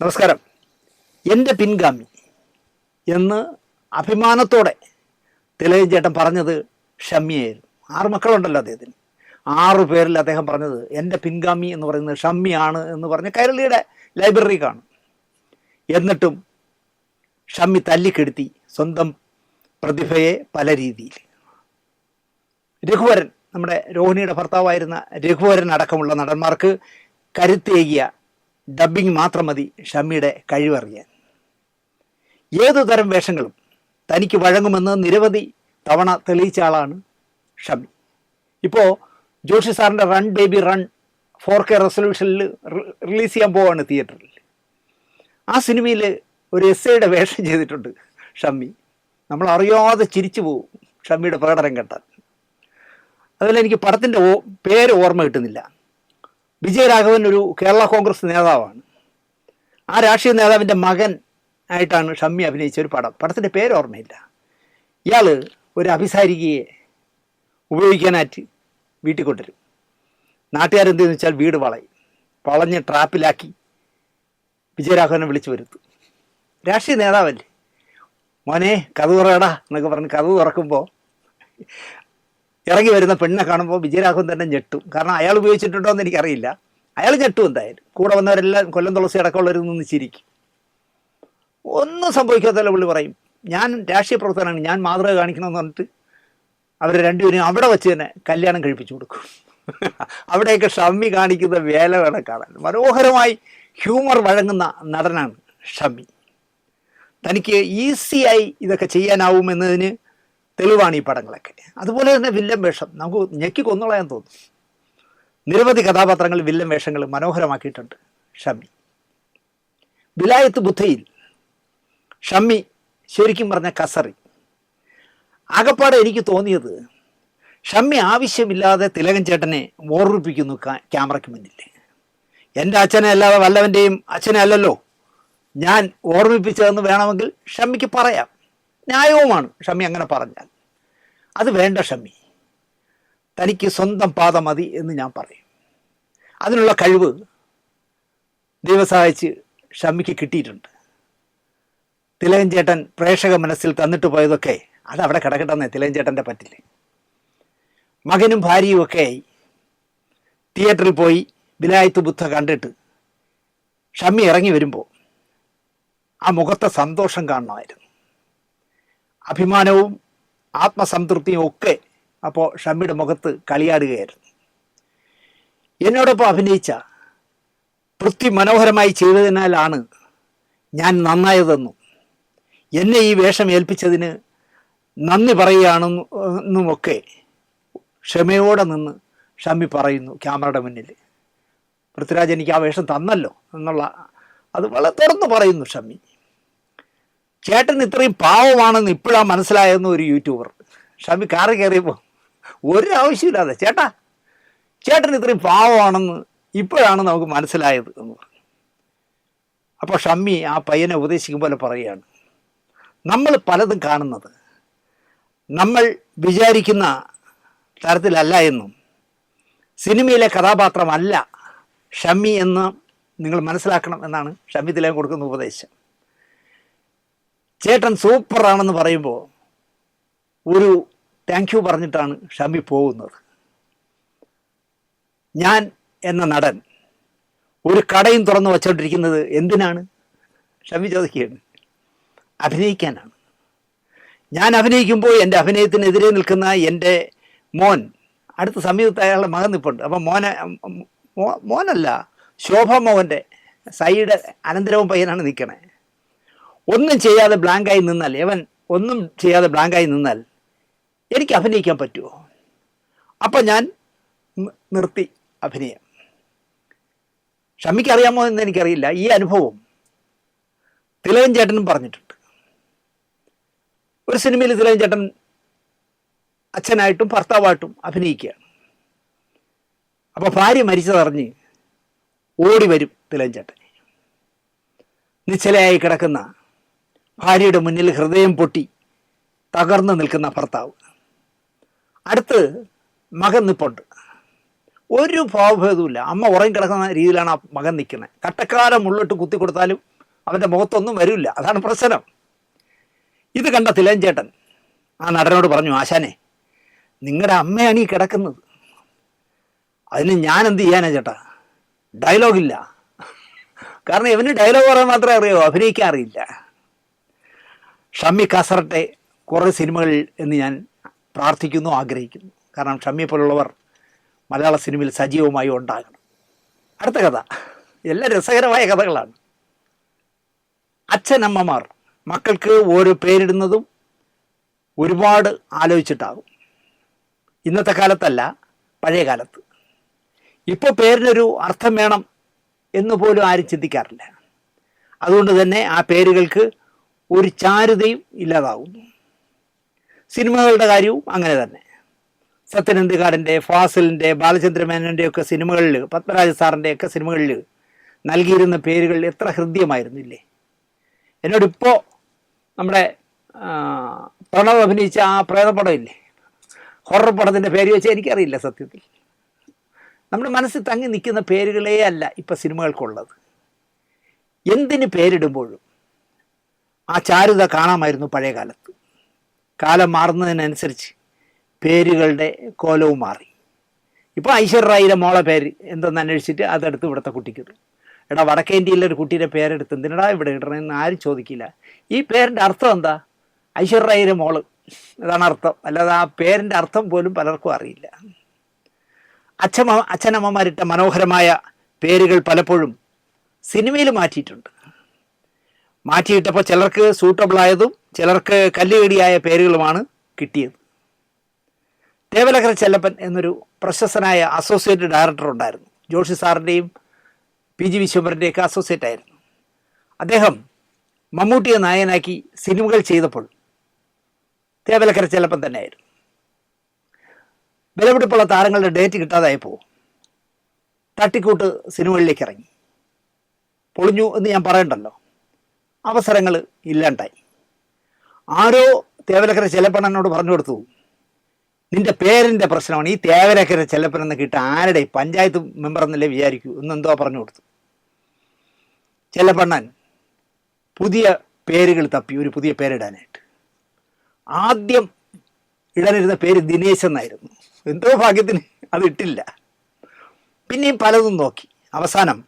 നമസ്കാരം. എന്റെ പിൻഗാമി എന്ന് അഭിമാനത്തോടെ തിലകൻ ചേട്ടൻ പറഞ്ഞത് ഷമ്മിയായിരുന്നു. ആറ് മക്കളുണ്ടല്ലോ അദ്ദേഹത്തിന്. ആറു പേരിൽ അദ്ദേഹം പറഞ്ഞത് എന്റെ പിൻഗാമി എന്ന് പറയുന്നത് ഷമ്മിയാണ് എന്ന് പറഞ്ഞ് കൈരളിയുടെ ലൈബ്രറി കാണും. എന്നിട്ടും ഷമ്മി തല്ലിക്കെടുത്തി സ്വന്തം പ്രതിഭയെ പല രീതിയിൽ. രഘുവരൻ നമ്മുടെ രോഹിണിയുടെ ഭർത്താവായിരുന്ന രഘുവരൻ അടക്കമുള്ള നടന്മാർക്ക് കരുത്തേകിയ ഡബ്ബിംഗ് മാത്രം മതി ഷമ്മിയുടെ കഴിവറിയാൻ. ഏതു തരം വേഷങ്ങളും തനിക്ക് വഴങ്ങുമെന്ന് നിരവധി തവണ തെളിയിച്ച ആളാണ് ഷമ്മി. ഇപ്പോൾ ജോഷി സാറിന്റെ Run Baby Run four K റെസൊല്യൂഷനിൽ release ചെയ്യാൻ പോവാണ് തിയേറ്ററിൽ ആ സിനിമയിൽ ഒരു എസ് ഐയുടെ വേഷം ചെയ്തിട്ടുണ്ട് ഷമ്മി. നമ്മൾ അറിയാതെ ചിരിച്ചു പോകും ഷമ്മിയുടെ പ്രകടനം കേട്ടാൽ. അതുപോലെ എനിക്ക് പടത്തിന്റെ പേര് ഓർമ്മ കിട്ടുന്നില്ല. വിജയരാഘവൻ ഒരു കേരള കോൺഗ്രസ് നേതാവാണ്. ആ രാഷ്ട്രീയ നേതാവിന്റെ മകൻ ആയിട്ടാണ് ഷമ്മി അഭിനയിച്ച ഒരു പടം. പടത്തിന്റെ പേര് ഓർമ്മയില്ല. ഇയാൾ ഒരു അഭിസാരികയെ ഉപയോഗിക്കാനായിട്ട് വീട്ടിൽ കൊണ്ടുവരും. നാട്ടുകാരെന്തെന്ന് വെച്ചാൽ വീട് വളയും. വളഞ്ഞ് ട്രാപ്പിലാക്കി വിജയരാഘവനെ വിളിച്ചു വരുത്തും. രാഷ്ട്രീയ നേതാവല്ലേ? മോനെ കഥ തുറയടാ എന്നൊക്കെ പറഞ്ഞ് കഥ തുറക്കുമ്പോൾ ഇറങ്ങി വരുന്ന പെണ്ണെ കാണുമ്പോൾ വിജയരാഘവൻ തന്നെ ഞെട്ടും. കാരണം അയാൾ ഉപയോഗിച്ചിട്ടുണ്ടോ എന്ന് എനിക്കറിയില്ല. അയാൾ ഞെട്ടും എന്തായാലും. കൂടെ വന്നവരെല്ലാം കൊല്ലം തുളസി അടക്കമുള്ളവരിൽ നിന്ന് ചിരിക്കും. ഒന്നും സംഭവിക്കാത്തല്ല പുള്ളി പറയും. ഞാൻ രാഷ്ട്രീയ പ്രവർത്തനമാണ് ഞാൻ മാതൃക കാണിക്കണമെന്ന് പറഞ്ഞിട്ട് അവർ രണ്ടുപേരും അവിടെ വെച്ച് തന്നെ കല്യാണം കഴിപ്പിച്ചു കൊടുക്കും. അവിടെയൊക്കെ ഷമ്മി കാണിക്കുന്ന വേല വേണം കാണാൻ. മനോഹരമായി ഹ്യൂമർ വഴങ്ങുന്ന നടനാണ് ഷമ്മി. തനിക്ക് ഈസിയായി ഇതൊക്കെ ചെയ്യാനാവുമെന്നതിന് തെളിവാണ് ഈ പടങ്ങളൊക്കെ. അതുപോലെ തന്നെ വില്ലൻ വേഷം. നമുക്ക് ഞെക്കി കൊന്നുകളയാൻ തോന്നും നിരവധി കഥാപാത്രങ്ങൾ വില്ലൻ വേഷങ്ങൾ മനോഹരമാക്കിയിട്ടുണ്ട്. ഷമ്മി. വിലായത്ത് ബുദ്ധയിൽ. ഷമ്മി ശരിക്കും പറഞ്ഞ കസറി. ആകപ്പാടെ എനിക്ക് തോന്നിയത് ഷമ്മി ആവശ്യമില്ലാതെ തിലകൻ ചേട്ടനെ ഓർമ്മിപ്പിക്കുന്നു ക്യാമറയ്ക്ക് മുന്നിൽ. എന്റെ അച്ഛനെ അല്ലാതെ വല്ലവന്റെയും അച്ഛനെ അല്ലല്ലോ ഞാൻ ഓർമ്മിപ്പിച്ചതെന്ന് വേണമെങ്കിൽ ഷമ്മിക്ക് പറയാം. ന്യായവുമാണ്. ഷമി അങ്ങനെ പറഞ്ഞാൽ. അത് വേണ്ട ഷമി. തനിക്ക് സ്വന്തം പാത മതി എന്ന് ഞാൻ പറയും. അതിനുള്ള കഴിവ് ദൈവസഹായിച്ച് ഷമിക്ക് കിട്ടിയിട്ടുണ്ട്. തിലകൻ പ്രേക്ഷക മനസ്സിൽ തന്നിട്ട് പോയതൊക്കെ അത് അവിടെ കിടക്കട്ടെന്നേ തിലകൻ ചേട്ടന്റെ പറ്റില്ലേ മകനും ഭാര്യയും ഒക്കെ തിയേറ്ററിൽ പോയി വിലായത്ത് ബുദ്ധ കണ്ടിട്ട് ഷമ്മി ഇറങ്ങി വരുമ്പോൾ ആ മുഖത്തെ സന്തോഷം കാണണമായിരുന്നു. അഭിമാനവും ആത്മസംതൃപ്തിയും ഒക്കെ അപ്പോൾ ഷമ്മിയുടെ മുഖത്ത് കളിയാടുകയായിരുന്നു. എന്നോടൊപ്പം അഭിനയിച്ച പൃഥ്വി മനോഹരമായി ചെയ്തതിനാലാണ് ഞാൻ നന്നായതെന്നും എന്നെ ഈ വേഷം ഏൽപ്പിച്ചതിന് നന്ദി പറയുകയാണെന്നുമൊക്കെ ക്ഷമയോടെ നിന്ന് ഷമ്മി പറയുന്നു ക്യാമറയുടെ മുന്നിൽ. പൃഥ്വിരാജ് എനിക്ക് ആ വേഷം തന്നല്ലോ എന്നുള്ള അത് വളരെ തുറന്നു പറയുന്നു ഷമ്മി. ചേട്ടൻ ഇത്രയും പാവമാണെന്ന് ഇപ്പോഴാണ് മനസ്സിലായെന്ന് ഒരു യൂട്യൂബർ. ഷമ്മി കാറി കയറിയപ്പോൾ ഒരു ആവശ്യമില്ലാതെ ചേട്ടാ ചേട്ടൻ ഇത്രയും പാവമാണെന്ന് ഇപ്പോഴാണ് നമുക്ക് മനസ്സിലായത് എന്ന് പറഞ്ഞു. അപ്പോൾ ഷമ്മി ആ പയ്യനെ ഉപദേശിക്കും പോലെ പറയുകയാണ്. നമ്മൾ പലതും കാണുന്നത്. നമ്മൾ വിചാരിക്കുന്ന തരത്തിലല്ല എന്നും സിനിമയിലെ കഥാപാത്രമല്ല ഷമ്മി എന്ന് നിങ്ങൾ മനസ്സിലാക്കണം എന്നാണ് ഷമ്മി തിലകം കൊടുക്കുന്ന ഉപദേശം. ചേട്ടൻ സൂപ്പറാണെന്ന് പറയുമ്പോൾ ഒരു താങ്ക് യു പറഞ്ഞിട്ടാണ് ഷമി പോകുന്നത്. ഞാൻ എന്ന നടൻ ഒരു കടയും തുറന്നു വച്ചുകൊണ്ടിരിക്കുന്നത് എന്തിനാണ്? ഷമി ചോദിക്കുകയാണ്. അഭിനയിക്കാനാണ്. ഞാൻ അഭിനയിക്കുമ്പോൾ എന്റെ അഭിനയത്തിനെതിരെ നിൽക്കുന്ന എന്റെ മോൻ അടുത്ത സമീപത്ത് അയാളുടെ മകൻ നിൽപ്പുണ്ട് അപ്പം മോനെ മോനല്ല ശോഭ മോഹന്റെ സൈഡ് അനന്തരവും പയ്യനാണ് നിൽക്കണേ. ഒന്നും ചെയ്യാതെ ബ്ലാങ്കായി നിന്നാൽ എവൻ ഒന്നും ചെയ്യാതെ ബ്ലാങ്കായി നിന്നാൽ എനിക്ക് അഭിനയിക്കാൻ പറ്റുമോ അപ്പം ഞാൻ നിർത്തി അഭിനയം. ഷമ്മിക്ക് അറിയാമോ എന്ന് എനിക്കറിയില്ല. ഈ അനുഭവം തിലകൻ ചേട്ടനും പറഞ്ഞിട്ടുണ്ട്. ഒരു സിനിമയിൽ തിലകൻ ചേട്ടൻ അച്ഛനായിട്ടും ഭർത്താവായിട്ടും അഭിനയിക്കുകയാണ്. അപ്പോൾ ഭാര്യ മരിച്ചതറിഞ്ഞ് ഓടി വരും തിലകൻ ചേട്ടൻ. നിശ്ചലയായി കിടക്കുന്ന ഭാര്യയുടെ മുന്നിൽ ഹൃദയം പൊട്ടി തകർന്നു നിൽക്കുന്ന ഭർത്താവ്. അടുത്ത് മകൻ നിപ്പുണ്ട്. ഒരു ഭാവഭേദവുമില്ല. അമ്മ ഉറങ്ങി കിടക്കുന്ന രീതിയിലാണ് ആ മകൻ നിൽക്കുന്നത്. കട്ടക്കാലം ഉള്ളിട്ട് കുത്തി കൊടുത്താലും അവന്റെ മുഖത്തൊന്നും വരില്ല. അതാണ് പ്രശ്നം. ഇത് കണ്ട തിലഞ്ചേട്ടൻ ആ നടനോട് പറഞ്ഞു ആശാനെ നിങ്ങളുടെ അമ്മയാണ് ഈ കിടക്കുന്നത്. അതിന് ഞാൻ എന്ത് ചെയ്യാനാ ചേട്ടാ? ഡയലോഗില്ല. കാരണം ഇവന് ഡയലോഗ് പറയാൻ മാത്രമേ അറിയോ. അഭിനയിക്കാൻ അറിയില്ല. ഷമ്മി കാസറട്ടെ കുറേ സിനിമകളിൽ എന്ന് ഞാൻ പ്രാർത്ഥിക്കുന്നു ആഗ്രഹിക്കുന്നു. കാരണം ഷമ്മിയെ പോലുള്ളവർ മലയാള സിനിമയിൽ സജീവമായി ഉണ്ടാകണം. അടുത്ത കഥ. എല്ലാം രസകരമായ കഥകളാണ്. അച്ഛനമ്മമാർ മക്കൾക്ക് ഓരോ പേരിടുന്നതും ഒരുപാട് ആലോചിച്ചിട്ടാകും. ഇന്നത്തെ കാലത്തല്ല പഴയ കാലത്ത്. ഇപ്പോൾ പേരിനൊരു അർത്ഥം വേണം എന്ന് പോലും ആരും ചിന്തിക്കാറില്ല. അതുകൊണ്ട് തന്നെ ആ പേരുകൾക്ക് ഒരു ചാരുതയും ഇല്ലാതാകുന്നു സിനിമകളുടെ കാര്യവും അങ്ങനെ തന്നെ. സത്യനന്ദികാടിന്റെ ഫാസിലിന്റെ ബാലചന്ദ്ര മേനോന്റെ ഒക്കെ സിനിമകളിൽ പത്മരാജ സാറിന്റെ ഒക്കെ സിനിമകളിൽ നൽകിയിരുന്ന പേരുകൾ എത്ര ഹൃദ്യമായിരുന്നില്ലേ? എന്നോടിപ്പോൾ നമ്മുടെ പ്രണവ് അഭിനയിച്ച ആ പ്രേതപടം ഇല്ലേ ഹൊറർ പടത്തിന്റെ പേര് വെച്ചാൽ എനിക്കറിയില്ല സത്യത്തിൽ. നമ്മുടെ മനസ്സിൽ തങ്ങി നിൽക്കുന്ന പേരുകളേ അല്ല ഇപ്പം സിനിമകൾക്കുള്ളത്. എന്തിന് പേരിടുമ്പോഴും ആ ചാരുത കാണാമായിരുന്നു പഴയ കാലത്ത്. കാലം മാറുന്നതിനനുസരിച്ച് പേരുകളുടെ കോലവും മാറി. ഇപ്പോൾ ഐശ്വര്യറായിയുടെ മോളെ പേര് എന്തെന്ന് അന്വേഷിച്ചിട്ട് അതെടുത്ത് ഇവിടുത്തെ കുട്ടിക്ക് ഇടും. എടാ വടക്കേ ഇന്ത്യയിലെ ഒരു കുട്ടിയുടെ പേരെടുത്ത് എന്തിനടാ ഇവിടെ ഇടണമെന്ന് ആരും ചോദിക്കില്ല. ഈ പേരിന്റെ അർത്ഥം എന്താ? ഐശ്വര്യറായിയുടെ മോൾ. അതാണ് അർത്ഥം. അല്ലാതെ ആ പേരിന്റെ അർത്ഥം പോലും പലർക്കും അറിയില്ല. അച്ഛമ്മ അച്ഛനമ്മമാരിട്ട മനോഹരമായ പേരുകൾ പലപ്പോഴും സിനിമയിൽ മാറ്റിയിട്ടുണ്ട്. മാറ്റിയിട്ടപ്പോൾ ചിലർക്ക് സൂട്ടബിൾ ആയതും ചിലർക്ക് കല്ലുകടിയായ പേരുകളുമാണ് കിട്ടിയത്. തേവലക്കര ചെല്ലപ്പൻ എന്നൊരു പ്രശസ്തനായ അസോസിയേറ്റ് ഡയറക്ടർ ഉണ്ടായിരുന്നു. ജോഷി സാറിന്റെയും പി ജി വിശ്വംഭരന്റെയൊക്കെ അസോസിയേറ്റ് ആയിരുന്നു. അദ്ദേഹം മമ്മൂട്ടിയെ നായകനാക്കി സിനിമകൾ ചെയ്തപ്പോൾ തേവലക്കര ചെല്ലപ്പൻ തന്നെയായിരുന്നു. വിലപിടിപ്പുള്ള താരങ്ങളുടെ ഡേറ്റ് കിട്ടാതായപ്പോൾ തട്ടിക്കൂട്ട് സിനിമകളിലേക്ക് ഇറങ്ങി. പൊളിഞ്ഞു എന്ന് ഞാൻ പറയണ്ടല്ലോ. അവസരങ്ങൾ ഇല്ലാണ്ടായി. ആരോ തേവലക്കര ചെല്ലപ്പണ്ണനോട് പറഞ്ഞു കൊടുത്തു നിന്റെ പേരിന്റെ പ്രശ്നമാണ്. ഈ തേവലക്കര ചെല്ലപ്പൻ എന്ന് കിട്ട ആരുടെ? പഞ്ചായത്ത് മെമ്പർ എന്നല്ലേ വിചാരിക്കൂ എന്നെന്തോ പറഞ്ഞു കൊടുത്തു. ചെല്ലപ്പണ്ണൻ പുതിയ പേരുകൾ തപ്പി ഒരു പുതിയ പേരിടാനായിട്ട്. ആദ്യം ഇടാനിരുന്ന പേര് ദിനേശ് എന്നായിരുന്നു. എന്തോ ഭാഗ്യത്തിന് അത് ഇട്ടില്ല. പിന്നെയും പലതും നോക്കി. അവസാനം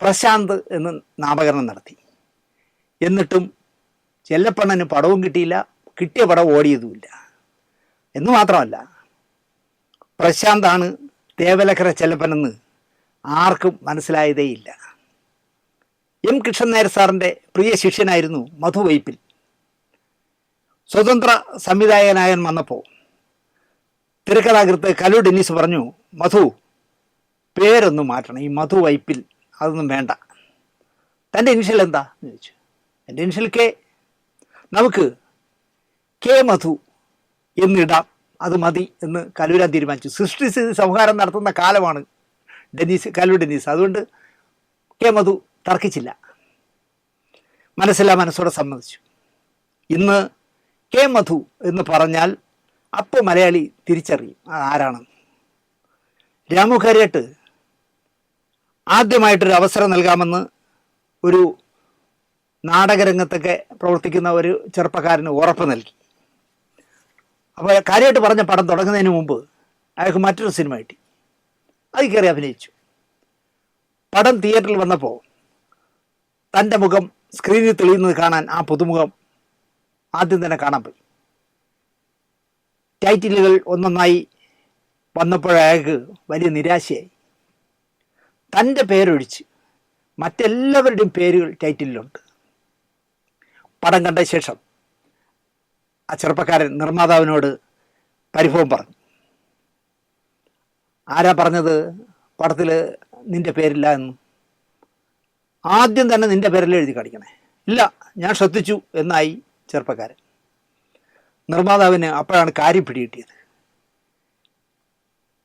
പ്രശാന്ത് എന്ന് നാമകരണം നടത്തി. എന്നിട്ടും ചെല്ലപ്പണ്ണന് പടവും കിട്ടിയില്ല കിട്ടിയ പടം ഓടിയതുമില്ല. എന്ന് മാത്രമല്ല പ്രശാന്താണ് തേവലക്കര ചെല്ലപ്പനെന്ന് ആർക്കും മനസ്സിലായതേയില്ല. എം കൃഷ്ണൻ നായർ സാറിന്റെ പ്രിയ ശിഷ്യനായിരുന്നു മധു വൈപ്പിൽ. സ്വതന്ത്ര സംവിധായകനായൻ വന്നപ്പോൾ തിരക്കഥാകൃത്ത് കലു ഡെന്നീസ് പറഞ്ഞു മധു പേരൊന്നും മാറ്റണം. ഈ മധു വൈപ്പിൽ അതൊന്നും വേണ്ട. തന്റെ ഇനിഷ്യൽ എന്താ? എന്ന് ചോദിച്ചു. ഇനിഷ്യൽ കെ നമുക്ക് കെ മധു എന്നിടാം. അത് മതി എന്ന് കലൂരാൻ തീരുമാനിച്ചു. സൃഷ്ടിസ്ഥിതി സംഹാരം നടത്തുന്ന കാലമാണ് ഡെന്നീസ് കലു ഡെന്നീസ്. അതുകൊണ്ട് കെ മധു തർക്കിച്ചില്ല. മനസ്സിലാ മനസ്സോടെ സമ്മതിച്ചു. ഇന്ന് കെ മധു എന്ന് പറഞ്ഞാൽ അപ്പോൾ മലയാളി തിരിച്ചറിയും ആരാണ്. രാമു കാര്യട്ട് ആദ്യമായിട്ടൊരു അവസരം നൽകാമെന്ന് ഒരു നാടകരംഗത്തൊക്കെ പ്രവർത്തിക്കുന്ന ഒരു ചെറുപ്പക്കാരന് ഉറപ്പ് നൽകി. അപ്പോൾ കാര്യമായിട്ട് പറഞ്ഞ പടം തുടങ്ങുന്നതിന് മുമ്പ് അയാൾക്ക് മറ്റൊരു സിനിമ കിട്ടി. അതിൽ കയറി അഭിനയിച്ചു. പടം തിയേറ്ററിൽ വന്നപ്പോൾ തന്റെ മുഖം സ്ക്രീനിൽ തെളിയുന്നത് കാണാൻ ആ പുതുമുഖം ആദ്യം തന്നെ കാണാൻ പോയി. ടൈറ്റിലുകൾ ഒന്നൊന്നായി വന്നപ്പോഴയാൾക്ക് വലിയ നിരാശയായി. തന്റെ പേരൊഴിച്ച് മറ്റെല്ലാവരുടെയും പേരുകൾ ടൈറ്റിലുണ്ട് പടം കണ്ട ശേഷം ആ ചെറുപ്പക്കാരൻ നിർമ്മാതാവിനോട് പരിഭവം പറഞ്ഞു. ആരാ പറഞ്ഞത്? പടത്തിൽ നിന്റെ പേരില്ല എന്ന്. ആദ്യം തന്നെ നിന്റെ പേരിൽ എഴുതി കാണിക്കണേ. ഇല്ല ഞാൻ ശ്രദ്ധിച്ചു എന്നായി ചെറുപ്പക്കാരൻ. നിർമ്മാതാവിന് അപ്പോഴാണ് കാര്യം പിടികിട്ടിയത്.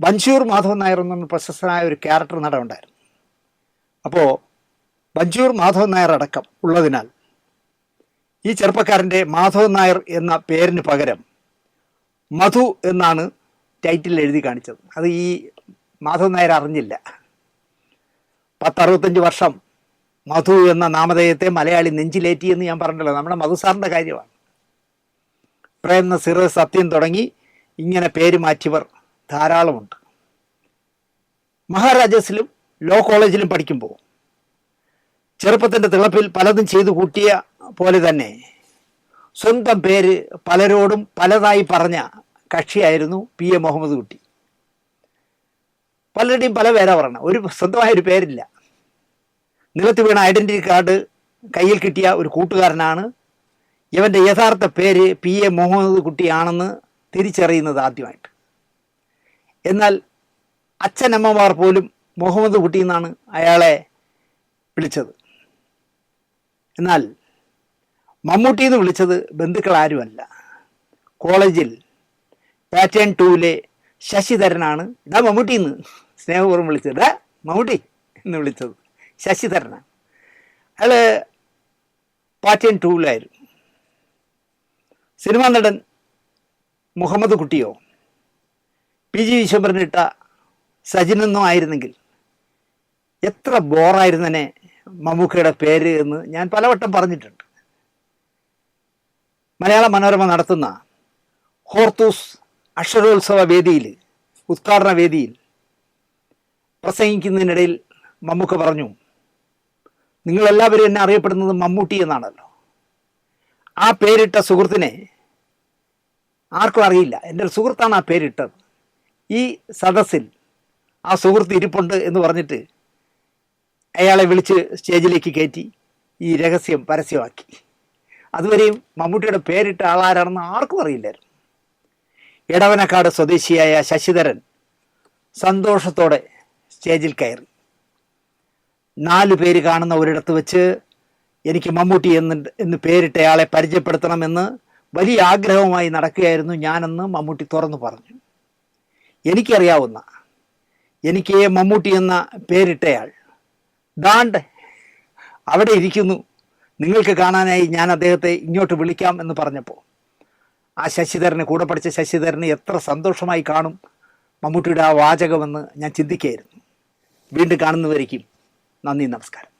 ബൻഷൂർ മാധവൻ നായർ എന്ന പ്രശസ്തനായ ഒരു ക്യാരക്ടർ നട ഉണ്ടായിരുന്നു. അപ്പോൾ ബഞ്ചൂർ മാധവൻ നായർ അടക്കം ഉള്ളതിനാൽ ഈ ചെറുപ്പക്കാരന്റെ മാധവൻ നായർ എന്ന പേരിന് പകരം മധു എന്നാണ് ടൈറ്റിൽ എഴുതി കാണിച്ചത്. അത് ഈ മാധവൻ നായർ അറിഞ്ഞില്ല. പത്തറുപത്തഞ്ച് വർഷം മധു എന്ന നാമധേയത്തെ മലയാളി നെഞ്ചിലേറ്റി എന്ന് ഞാൻ പറഞ്ഞല്ലോ. നമ്മുടെ മധു സാറിന്റെ കാര്യമാണ്. പ്രേം നസീർ സത്യം തുടങ്ങി ഇങ്ങനെ പേര് മാറ്റിയവർ ധാരാളമുണ്ട്. മഹാരാജാസിലും ലോ കോളേജിലും പഠിക്കുമ്പോൾ ചെറുപ്പത്തിന്റെ തിളപ്പിൽ പലതും ചെയ്തു കൂട്ടിയ പോലെ തന്നെ സ്വന്തം പേര് പലരോടും പലതായി പറഞ്ഞ കക്ഷിയായിരുന്നു പി എ മുഹമ്മദ് കുട്ടി. പലരുടെയും പല പേരാ പറഞ്ഞ. ഒരു സ്വന്തമായ ഒരു പേരില്ല. നിലത്ത് വീണ ഐഡന്റിറ്റി കാർഡ് കയ്യിൽ കിട്ടിയ ഒരു കൂട്ടുകാരനാണ്. ഇവന്റെ യഥാർത്ഥ പേര് പി എ മുഹമ്മദ് കുട്ടിയാണെന്ന് തിരിച്ചറിയുന്നത് ആദ്യമായിട്ട്. എന്നാൽ അച്ഛനമ്മമാർ പോലും മുഹമ്മദ് കുട്ടി എന്നാണ് അയാളെ വിളിച്ചത്. എന്നാൽ മമ്മൂട്ടി എന്ന് വിളിച്ചത് ബന്ധുക്കൾ ആരുമല്ല കോളേജിൽ പാറ്റേൺ ടൂവിലെ ശശിധരനാണ്. ഇതാ മമ്മൂട്ടി എന്ന് സ്നേഹപൂർവം വിളിച്ചത്. ഡാ മമ്മൂട്ടി എന്ന് വിളിച്ചത്. ശശിധരനാണ്. അയാൾ പാറ്റേൺ ടൂവിലായിരുന്നു. സിനിമാ നടൻ മുഹമ്മദ് കുട്ടിയോ? പി ജി വിശ്വംഭരനിട്ട സജിനെന്നോ ആയിരുന്നെങ്കിൽ എത്ര ബോറായിരുന്നനെ മമ്മൂക്കയുടെ പേര് എന്ന് ഞാൻ പലവട്ടം പറഞ്ഞിട്ടുണ്ട്. മലയാള മനോരമ നടത്തുന്ന ഹോർത്തൂസ് അക്ഷരോത്സവ വേദിയിൽ ഉദ്ഘാടന വേദിയിൽ പ്രസംഗിക്കുന്നതിനിടയിൽ മമ്മൂക്ക പറഞ്ഞു നിങ്ങളെല്ലാവരും എന്നെ അറിയപ്പെടുന്നത് മമ്മൂട്ടി എന്നാണല്ലോ. ആ പേരിട്ട സുഹൃത്തിനെ ആർക്കും അറിയില്ല. എന്റെ ഒരു സുഹൃത്താണ് ആ പേരിട്ടത്. ഈ സദസ്സിൽ ആ സുഹൃത്ത് ഇരിപ്പുണ്ട് എന്ന് പറഞ്ഞിട്ട് അയാളെ വിളിച്ച് സ്റ്റേജിലേക്ക് കയറ്റി ഈ രഹസ്യം പരസ്യമാക്കി. അതുവരെയും മമ്മൂട്ടിയുടെ പേരിട്ട ആളാരാണെന്ന് ആർക്കും അറിയില്ലായിരുന്നു. ഇടവനക്കാട് സ്വദേശിയായ ശശിധരൻ സന്തോഷത്തോടെ സ്റ്റേജിൽ കയറി. നാല് പേര് കാണുന്ന ഒരിടത്ത് വെച്ച് എനിക്ക് മമ്മൂട്ടി എന്ന് എന്ന് പേരിട്ടയാളെ പരിചയപ്പെടുത്തണമെന്ന് വലിയ ആഗ്രഹവുമായി നടക്കുകയായിരുന്നു ഞാനെന്ന് മമ്മൂട്ടി തുറന്നു പറഞ്ഞു. എനിക്കറിയാവുന്ന എനിക്ക് മമ്മൂട്ടി എന്ന പേരിട്ടയാൾ ദാണ്ട് അവിടെ ഇരിക്കുന്നു നിങ്ങൾക്ക് കാണാനായി ഞാൻ അദ്ദേഹത്തെ ഇങ്ങോട്ട് വിളിക്കാം എന്ന് പറഞ്ഞപ്പോൾ ആ ശശിധരനെ കൂടെ പഠിച്ച ശശിധരന് എത്ര സന്തോഷമായി കാണും. മമ്മൂട്ടിയുടെ ആ വാചകമെന്ന് ഞാൻ ചിന്തിക്കുകയായിരുന്നു. വീണ്ടും കാണുന്നവരേക്കും നന്ദി നമസ്കാരം.